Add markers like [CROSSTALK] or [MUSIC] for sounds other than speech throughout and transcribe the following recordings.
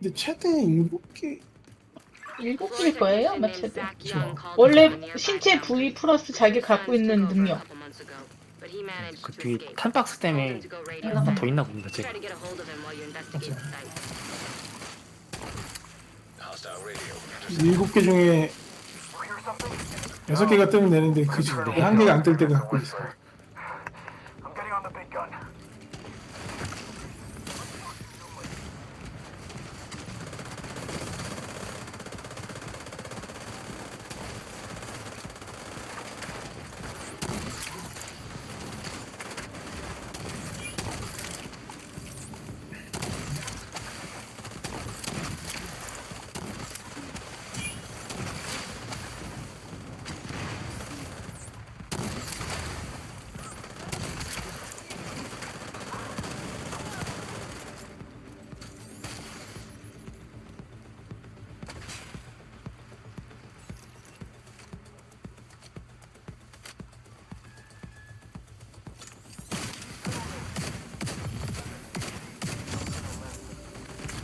근데 최대 7개 일곱 개일 거예요, 아마 최대. 원래 신체 부위 플러스 자기 갖고 있는 능력. 그 뒤에 탄박스 때문에 하나 더 있나 봅니다 제가 일곱 개 중에 여섯 개가 뜨면 되는데 그 중에 한 개가 안 뜰 때가 갖고 있어. I'm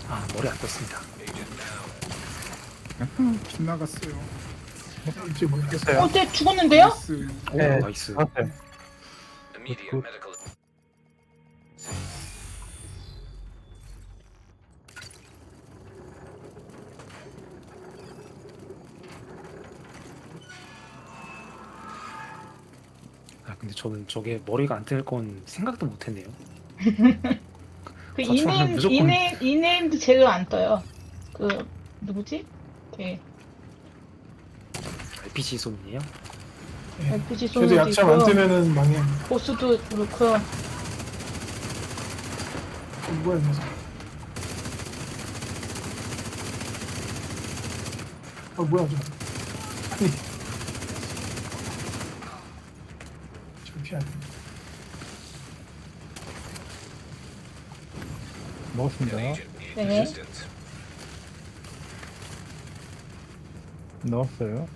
아 머리 안 떴습니다 빗나갔어요. 이제 모르겠어요. 어, 쟤 죽었는데요? 나이스. 오 네. 나이스 맞아요. Immediate medical. 아 근데 저는 저게 머리가 안 뜰 건 생각도 못 했네요 [LAUGHS] 그 이네임, 무조건- 이네임, 이네임도 제대로 안 떠요. 그, 누구지? 걔, RPG 손이에요? RPG 그래도 소리도 약점 안. 뜨면은 망해. 보스도 그렇고요. 어, 뭐야 이 녀석. 아 뭐야 저. 아니. Motion, ja. Mhm. Nasza, ja.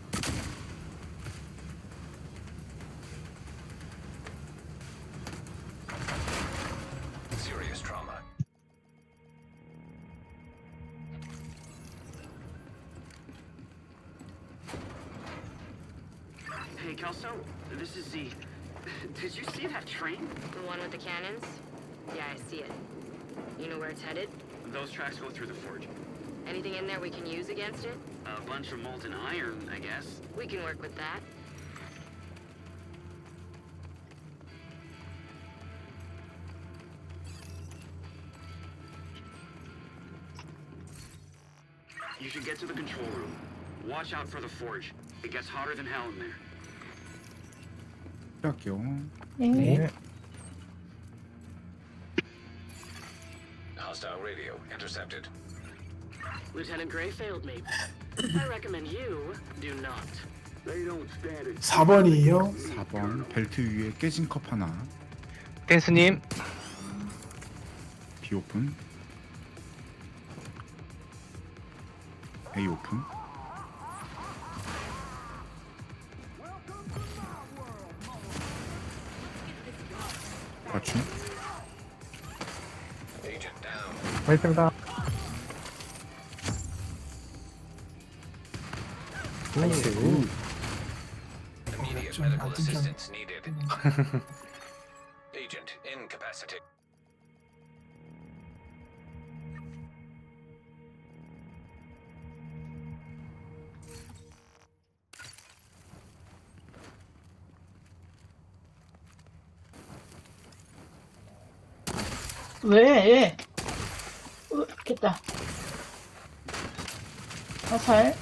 Hey, Kelso, this is Z. [LAUGHS] Did you see that train? The one with the cannons? Yeah, I see it. You know where it's headed? Those tracks go through the forge. Anything in there we can use against it? A bunch of molten iron, I guess. We can work with that. You should get to the control room. Watch out for the forge. It gets hotter than hell in there. Yok yok. Evet. Radio intercepted. Lieutenant Gray failed me. I recommend you do not. They don't stand it. 4번이에요. 4번 벨트 위에 깨진 컵 하나. 댄스님. B 오픈. A 오픈. 맞춤. Down. 알겠습니다. 나이스 Immediate 좀 medical 안 뜬다. assistance needed. Agent incapacitated. 왜? 으, 됐다. 화살.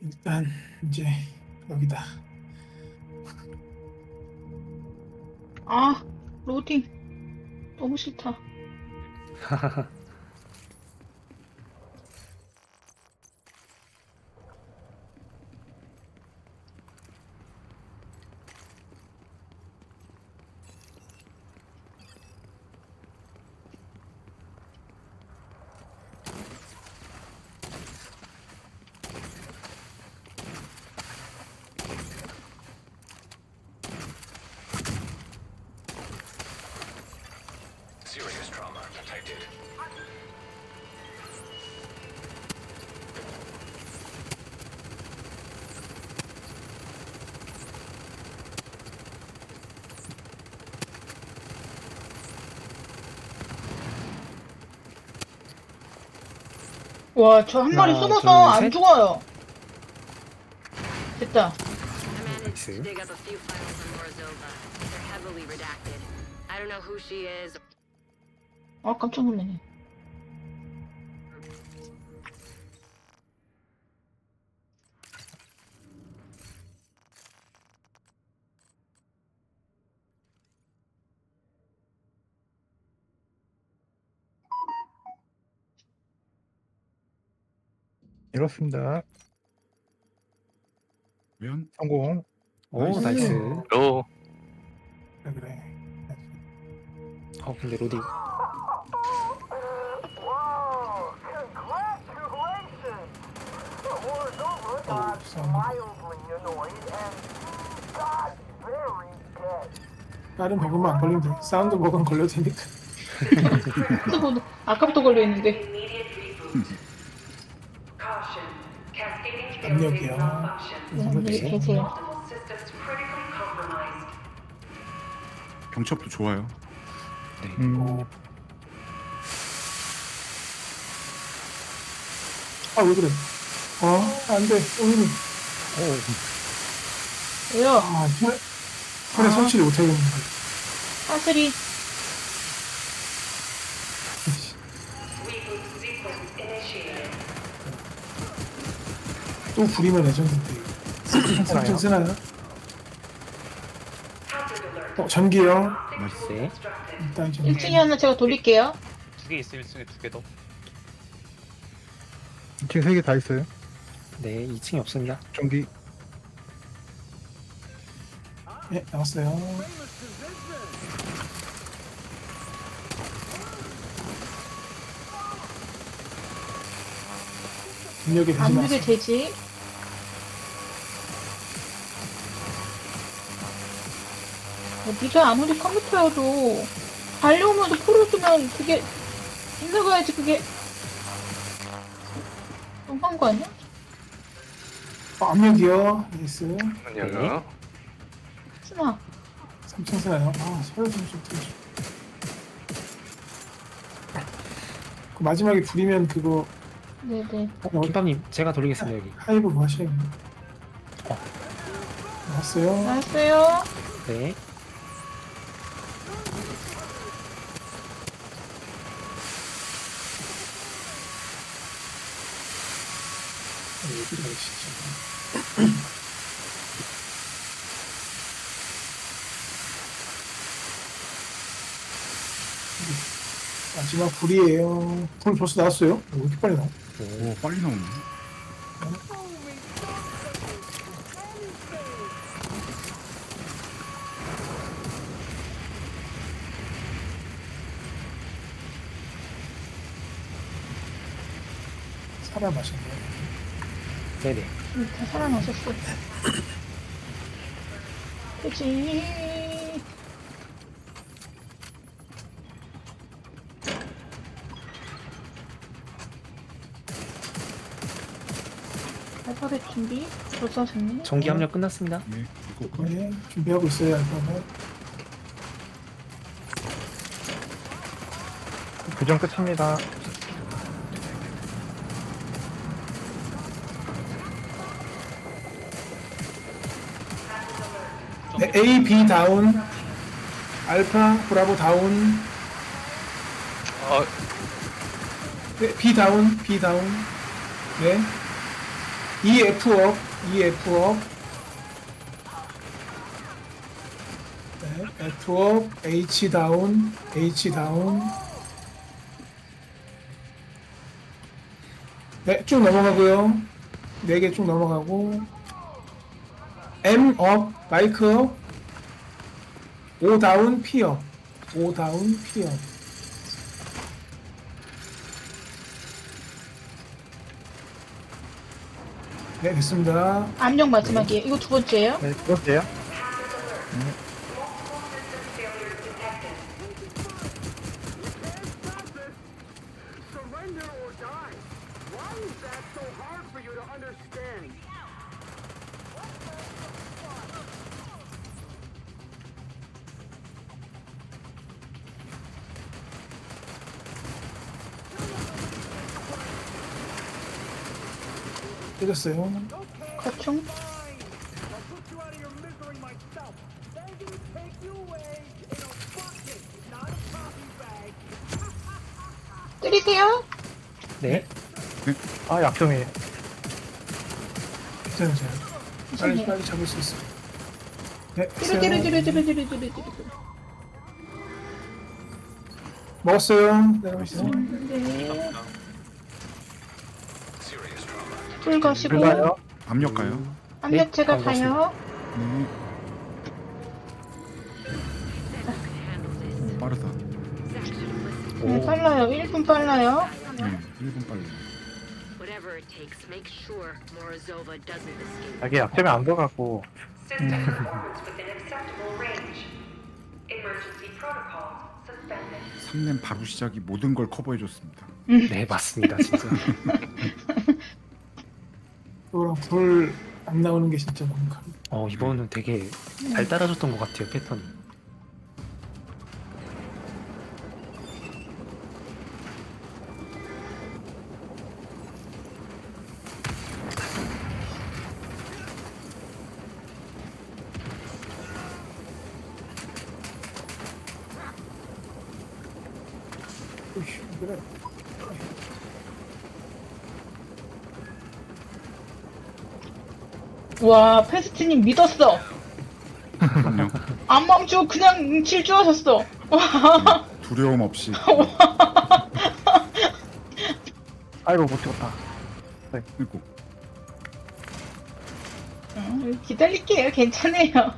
일단 이제 여기다. 아, 로딩. 너무 싫다. 와, 저 한 마리 하나, 숨어서 둘, 안 셋. 죽어요. 됐다. I managed to Nice. dig up a few files on Morozova. They're heavily redacted. I don't know who she is 아, 깜짝 놀라네. 이렇습니다. 면 성공. 오 나이스. 나이스. 로. 그래 그래. 어 근데 로디 Whoa! Congratulations! The war's over. It got sound. mildly annoyed and got very dead. 다른 안 걸리면 돼. 사운드 버그는 걸려도 되니까. 아까부터 걸려 있는데. 네, 여기 계세요. 경첩도 좋아요. 음. 아 왜 그래? 어 안돼 오늘은 왜요? 아 혈, 혈에 손질을 못하겠는 거야. 사슬이 또 부리면 레전드인데. 삼촌 쓰나요? 어 전기요. 네. 일단 전기. 1층에 하나 제가 돌릴게요. 두 개 있어요 1층에 두 개 더. 지금 세개다 있어요. 네 2층이 없습니다. 전기. 네 나왔어요. 능력이 되지 안 마세요. 주게 되지. 야, 네가 아무리 컴퓨터여도 달려오면서 풀어주면 그게 빗나가야지 그게 너무한 거 아니야? 어, 압력이요. 나이스. 잠깐만요. 3층 쓰나요? 아 서열 좀좀 들어줘. 그 마지막에 부리면 그거 네네 어, 김밥님 제가 돌리겠습니다 여기. 하이브 뭐 하셔야겠네. 나왔어요. 나왔어요. 네. 얘기를 진짜. 마지막 불이에요. 불 벌써 나왔어요? 왜 이렇게 빨리 나와? 오 빨리 나오네. 살아마셨네. 네네. 응, 다 살아나셨어. [LAUGHS] 그치. 알파벳 준비 벌써 하셨네. 전기 압력 끝났습니다. 네 이거 네, 준비하고 있어요, 알파벳. 교정 끝입니다. 네, A, B 다운. 알파, 브라보 다운. 어 네, B 다운, B 다운. 네. E, F 업, E, F 업. 네, F 업, H 다운, H 다운. 네, 쭉 넘어가고요. 네 개 쭉 넘어가고. M 업, 마이크 업. O 다운, P 업. O 다운, P 업. 네, 됐습니다. 압력 마지막이에요. 이거 두 번째예요. 네, 두 번째요. 깨졌어요. 거충. 때리세요. 네. 아, 약점이. 괜찮으세요. 빨리 빨리 잡을 수 있어요. 네, 뒤로 했어요. 뒤로 뒤로 뒤로 뒤로 뒤로. 먹었어요. 내려가세요. 네. 불 거시고 불가요? 압력 가요? 압력 제가 네, 가요. 네. 빠르다. 네, 빨라요. 1분 빨라요. 네. 1분 빨리. Whatever it takes, make sure Morozova doesn't escape. 아, 이게 약점이 안 돼갖고. System performance within acceptable range. Emergency protocols suspended. 3렘 바로 시작이 모든 걸 커버해줬습니다. 네 맞습니다 진짜. 그거랑 불안 나오는 게 진짜 너무 큰. 어 이번은 되게 잘 따라줬던 것 같아요 패턴이. 와 페스트님 믿었어. 그럼요. [LAUGHS] 안 멈추고 그냥 질주하셨어. 와. 두려움 없이. [LAUGHS] 아이고, 못 찍었다. 그리고 음, 기다릴게요. 괜찮아요.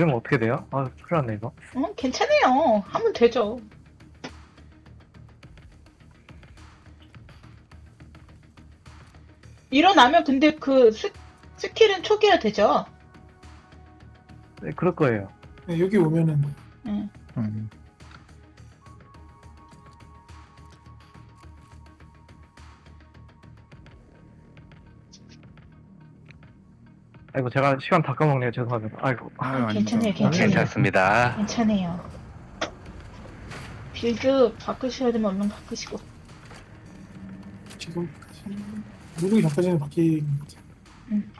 이러면 어떻게 돼요? 아, 큰일 났네, 이거. 어, 괜찮아요. 하면 되죠. 일어나면 근데 그 스, 스킬은 초기화 되죠? 네, 그럴 거예요. 네, 여기 오면은 응. 음. 아이고, 제가 시간 다 까먹네요. 죄송합니다. 아이고. 아유 아닙니다. 괜찮아요, 괜찮아요. 괜찮습니다. 괜찮아요. 빌드 바꾸셔야 되면 얼른 바꾸시고. 지금 누구기 전까지는. 응.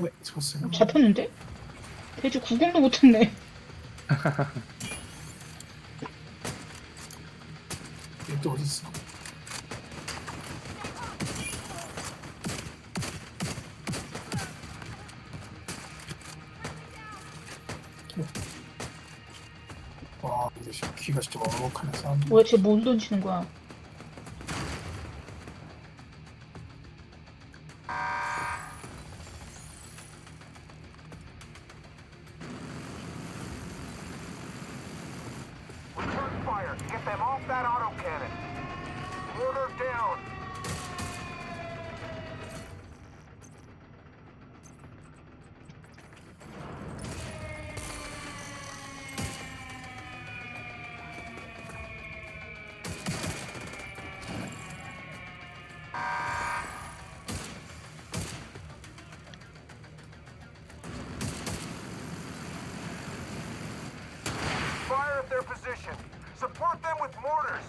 네, 좋았어요. 잡혔는데? 돼지 구경도 못했네. [LAUGHS] 또 어디 있어? 와, 근데 씨, 귀가 진짜 먹먹하네 사람. 뭐야, 쟤뭘 던지는 거야? Get them off that autocannon. Down. Fire at their position. Support them with mortars.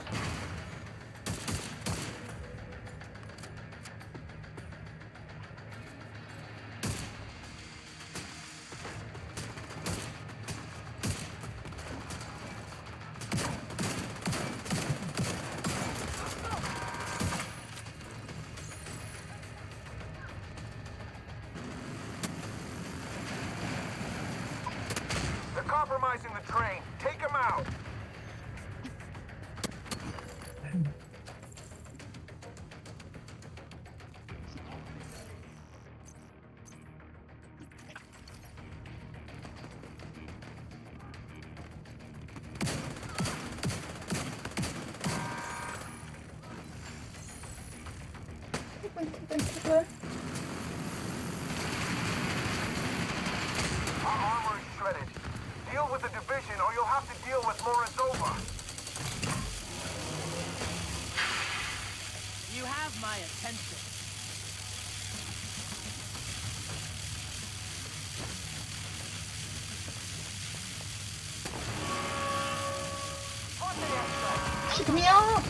금이요.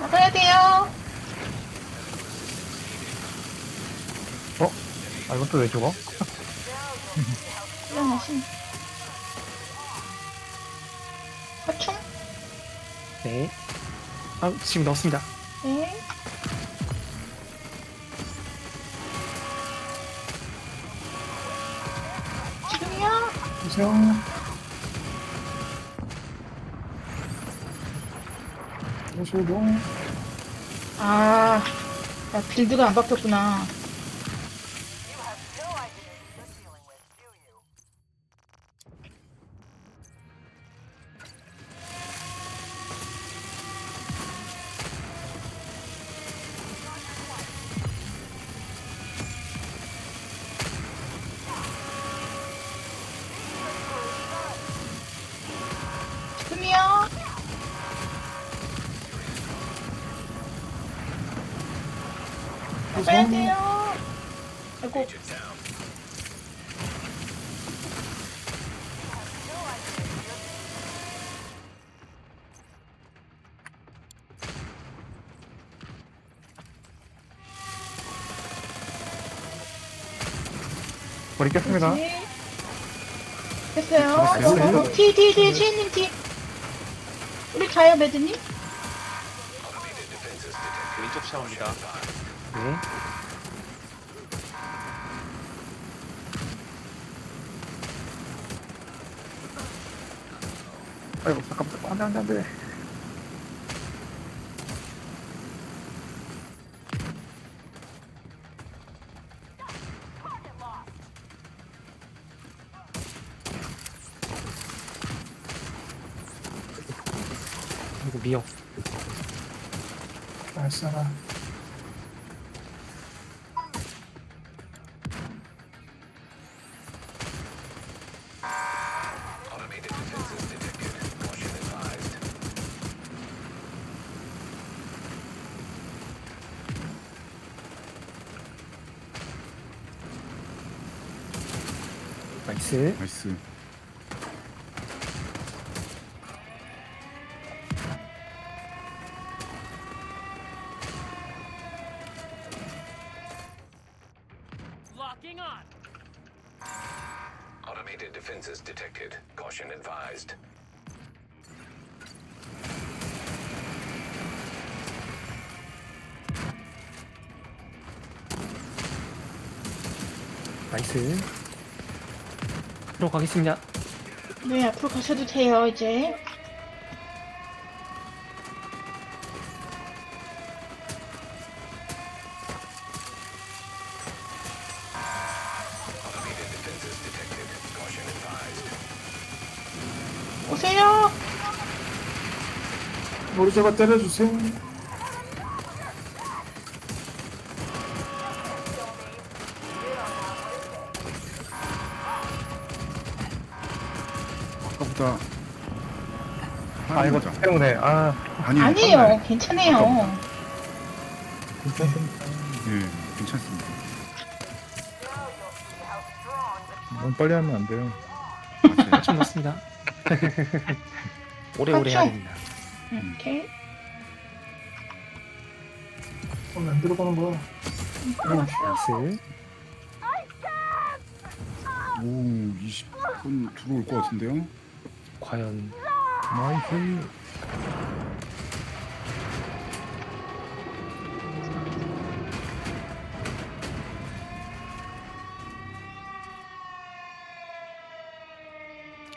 나가야 돼요. 아 이건 또 왜 죽어? 훌륭하신. 화충? 네. 아, 지금 넣었습니다. 보세요. 오시고 아, 나 빌드가 안 바뀌었구나. 아이고. 머리 깼습니다. 됐어요. 잡았어요? 어, 어, 어, 뒤, 뒤, 뒤, 지혜님 뒤. 우리 가요, 매드님? 왼쪽 샤워입니다. 네. 아이고 잠깐만 안돼 안돼 안돼. 이거 미역. 알싸라. 나이스. 나이스. 가겠습니다. 네, 앞으로 가셔도 돼요, 이제. 오세요. 머리 잡아 때려주세요. 때문에 아 아니 아니에요. 괜찮아요. 예, 괜찮습니다. 너무 빨리 하면 안 돼요. 좀 넣었습니다. 오래오래 해야 됩니다. 이렇게. 오늘 안 들어가는 거야. 나이스. 오, 20분 들어올 것 같은데요? 과연 나이스.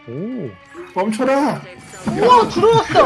오 멈춰라. 우와, 들어왔어.